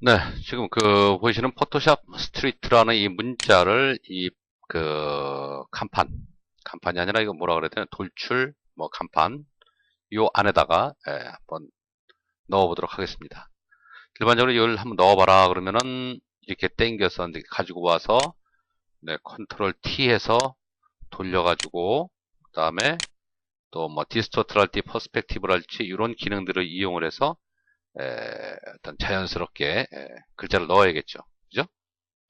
네, 지금 그 보이시는 포토샵 스트리트라는 이 문자를 이 그 간판, 간판이 아니라 이거 뭐라 그래야 되나 돌출 뭐 간판 요 안에다가 예, 한번 넣어보도록 하겠습니다. 일반적으로 이걸 한번 넣어봐라 그러면은 이렇게 이제 가지고 와서 네, 컨트롤 T해서 돌려가지고 그 다음에 또 뭐 디스토트랄지 퍼스펙티브랄지 이런 기능들을 이용을 해서 에, 어떤 자연스럽게 에, 글자를 넣어야겠죠. 그죠?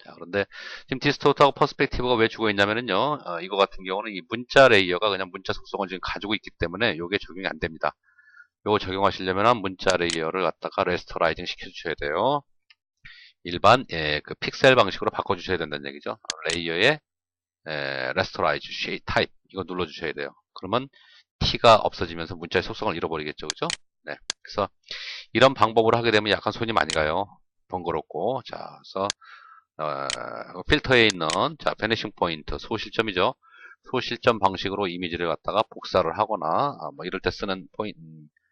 자, 그런데 지금 디스토트하고 퍼스펙티브가 왜 주고 있냐면요. 어, 이거 같은 경우는 이 문자 레이어가 그냥 문자 속성을 지금 가지고 있기 때문에 이게 적용이 안 됩니다. 이거 적용하시려면 문자 레이어를 갖다가 레스터라이징 시켜주셔야 돼요. 일반 예, 그 픽셀 방식으로 바꿔주셔야 된다는 얘기죠. 레이어에 예, 레스터라이즈 쉐이 타입 이거 눌러주셔야 돼요. 그러면 T가 없어지면서 문자의 속성을 잃어버리겠죠, 그죠? 네, 그래서 이런 방법으로 하게 되면 약간 손이 많이 가요. 번거롭고 자, 그래서 어, 필터에 있는 자 베니싱 포인트 소실점이죠. 소실점 방식으로 이미지를 갖다가 복사를 하거나 아, 뭐 이럴 때 쓰는 포인트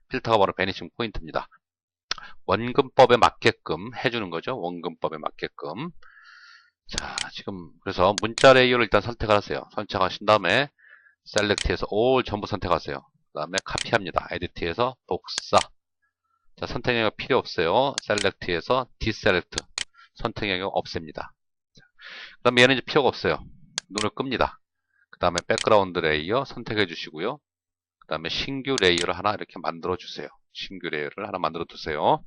필터가 바로 베니싱 포인트입니다. 원근법에 맞게끔 해주는 거죠. 원근법에 맞게끔. 자, 지금 그래서 문자 레이어를 일단 선택을 하세요. 선택하신 다음에 셀렉트에서 올 전부 선택하세요. 그 다음에 카피합니다. 에디트에서 복사. 자, 선택 영역 필요 없어요. 셀렉트에서 디셀렉트. 선택 영역 없앱니다. 그 다음에 얘는 이제 필요가 없어요. 눈을 끕니다. 그 다음에 백그라운드 레이어 선택해 주시고요. 그 다음에 신규 레이어를 하나 이렇게 만들어 주세요. 신규 레이어를 하나 만들어 두세요.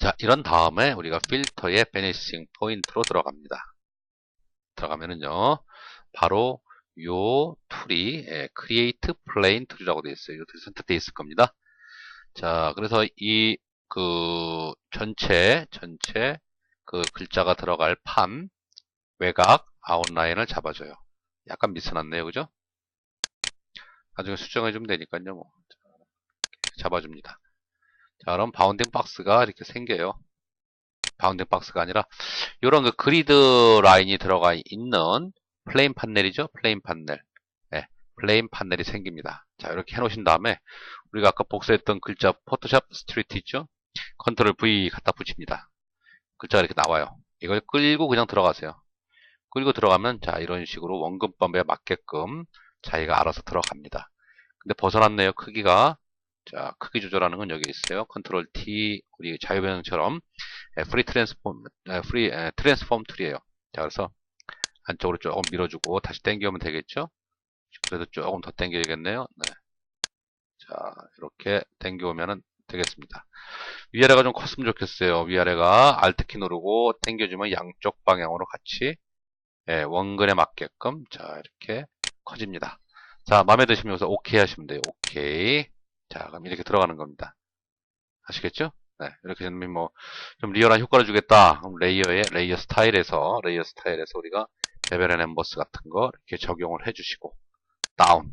자, 이런 다음에 우리가 필터의 베니싱 포인트로 들어갑니다. 들어가면은요, 바로 요 툴이 예, Create Plane 툴이라고 되어 있어요. 이것도 선택되어 있을 겁니다. 자, 그래서 이 그 전체 전체 그 글자가 들어갈 판 외곽 아웃라인을 잡아줘요. 약간 미스났네요, 그죠? 나중에 수정해 주면 되니까요. 뭐 잡아줍니다. 자, 그럼 바운딩 박스가 이렇게 생겨요. 바운딩 박스가 아니라 이런 그 그리드 라인이 들어가 있는 플레인 판넬이죠. 플레인 판넬. 네, 플레인 판넬이 생깁니다. 자, 이렇게 해놓으신 다음에 우리가 아까 복사했던 글자 포토샵 스트리트 있죠. 컨트롤 V 갖다 붙입니다. 글자가 이렇게 나와요. 이걸 끌고 그냥 들어가세요. 끌고 들어가면 자 이런 식으로 원근법에 맞게끔 자기가 알아서 들어갑니다. 근데 벗어났네요. 크기가 자 크기 조절하는 건 여기 있어요. 컨트롤 T 우리 자유변형처럼 프리 트랜스폼 프리 트랜스폼 툴이에요. 자 그래서 안쪽으로 조금 밀어주고 다시 당겨오면 되겠죠? 그래도 조금 더 당겨야겠네요. 네. 자 이렇게 당겨오면 되겠습니다. 위아래가 좀 컸으면 좋겠어요. 위아래가 Alt키 누르고 당겨주면 양쪽 방향으로 같이 예, 원근에 맞게끔 자 이렇게 커집니다. 자 마음에 드시면 여기서 OK 하시면 돼요. OK 자 그럼 이렇게 들어가는 겁니다. 아시겠죠? 네, 이렇게 되면 뭐 좀 리얼한 효과를 주겠다. 그럼 레이어에 레이어 스타일에서 레이어 스타일에서 우리가 레벨 앤 엠버스 같은 거 이렇게 적용을 해주시고 다운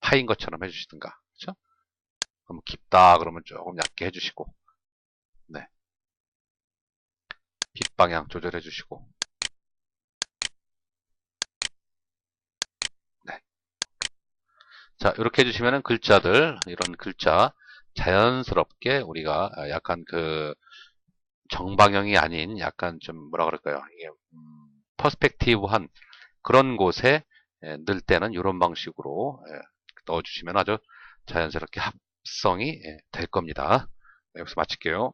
파인 것처럼 해주시든가 그렇죠? 너무 깊다 그러면 조금 얇게 해주시고 네. 빛 방향 조절해 주시고 네. 자 이렇게 해주시면은 글자들 이런 글자 자연스럽게 우리가 약간 그 정방형이 아닌 약간 좀 뭐라 그럴까요 이게 음, 퍼스펙티브한 그런 곳에 넣을 때는 이런 방식으로 넣어주시면 아주 자연스럽게 합성이 될 겁니다. 여기서 마칠게요.